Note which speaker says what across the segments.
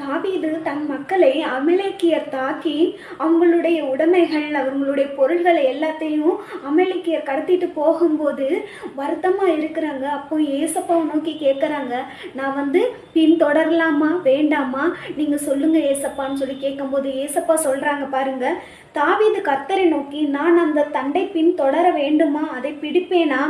Speaker 1: தாவீது தன் மக்களை அமலேக்கியர் தாக்கி அவங்களுடைய உடைமைகள் அவங்களுடைய பொருள்களை எல்லாத்தையும் அமலேக்கியர் கடத்திட்டு போகும்போது வருத்தமாக இருக்கிறாங்க. அப்போ ஏசப்பாவை நோக்கி கேட்குறாங்க நான் வந்து பின் தொடரலாமா வேண்டாமா? நீங்கள் சொல்லுங்கள் ஏசப்பான்னு சொல்லி கேட்கும்போது ஏசப்பா சொல்கிறாங்க பாருங்கள் தாவீது கர்த்தரை நோக்கி நான் அந்த தண்டை பின் தொடர வேண்டுமா? அதை பிடிப்பேனா?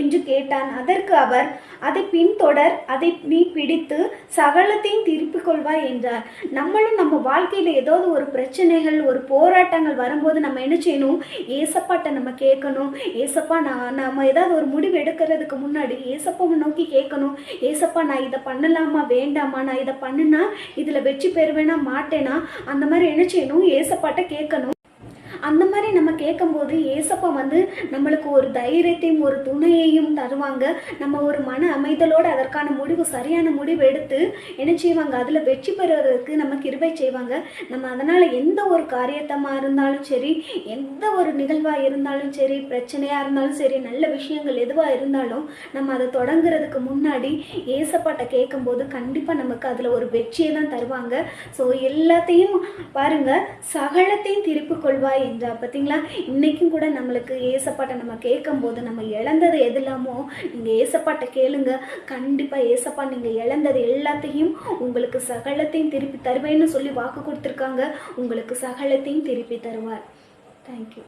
Speaker 1: என்று கேட்டான். அதற்கு அவர் அதை பின்தொடர் அதை நீ பிடித்து சகலத்தையும் திருப்பிக் கொள்வாய் என்றார். நம்மளும் நம்ம வாழ்க்கையில ஏதாவது ஒரு பிரச்சனைகள் ஒரு போராட்டங்கள் வரும்போது நம்ம என்ன செய்யணும்? ஏசப்பாட்ட நம்ம கேட்கணும். ஏசப்பா நான் நம்ம ஏதாவது ஒரு முடிவு எடுக்கிறதுக்கு முன்னாடி ஏசப்பாவை நோக்கி கேட்கணும். ஏசப்பா நான் இதை பண்ணலாமா? வேண்டாமா? நான் இதை பண்ணுனா இதுல வெற்றி பெறுவேனா? மாட்டேனா? அந்த மாதிரி என்ன செய்யணும்? ஏசப்பாட்ட கேட்கணும். அந்த மாதிரி நம்ம கேட்கும்போது ஏசப்பா வந்து நம்மளுக்கு ஒரு தைரியத்தையும் ஒரு துணையையும் தருவாங்க. நம்ம ஒரு மன அமைதலோடு அதற்கான முடிவு சரியான முடிவு எடுத்து என்ன செய்வாங்க? அதில் வெற்றி பெறுவதற்கு நம்ம கிருபை செய்வாங்க. நம்ம அதனால் எந்த ஒரு காரியத்தமாக இருந்தாலும் சரி எந்த ஒரு நிகழ்வாக இருந்தாலும் சரி பிரச்சனையாக இருந்தாலும் சரி நல்ல விஷயங்கள் எதுவாக இருந்தாலும் நம்ம அதை தொடங்குறதுக்கு முன்னாடி ஏசப்பாட்டை கேட்கும்போது கண்டிப்பாக நமக்கு அதில் ஒரு வெற்றியை தான் தருவாங்க. ஸோ எல்லாத்தையும் பாருங்கள் சகலத்தையும் திருப்பிக் கொள்வாய் என்றா பார்த்தீங்களா இன்னைக்கும் கூட நம்மளுக்கு ஏசப்பாட்டை நம்ம கேட்கும்போது நம்ம இழந்தது எதுலாமோ நீங்கள் ஏசப்பாட்டை கேளுங்க. கண்டிப்பாக ஏசப்பா நீங்கள் இழந்தது எல்லாத்தையும் உங்களுக்கு சகலத்தையும் திருப்பி தருவேன்னு சொல்லி வாக்கு கொடுத்துருக்காங்க. உங்களுக்கு சகலத்தையும் திருப்பி தருவார். தேங்க்யூ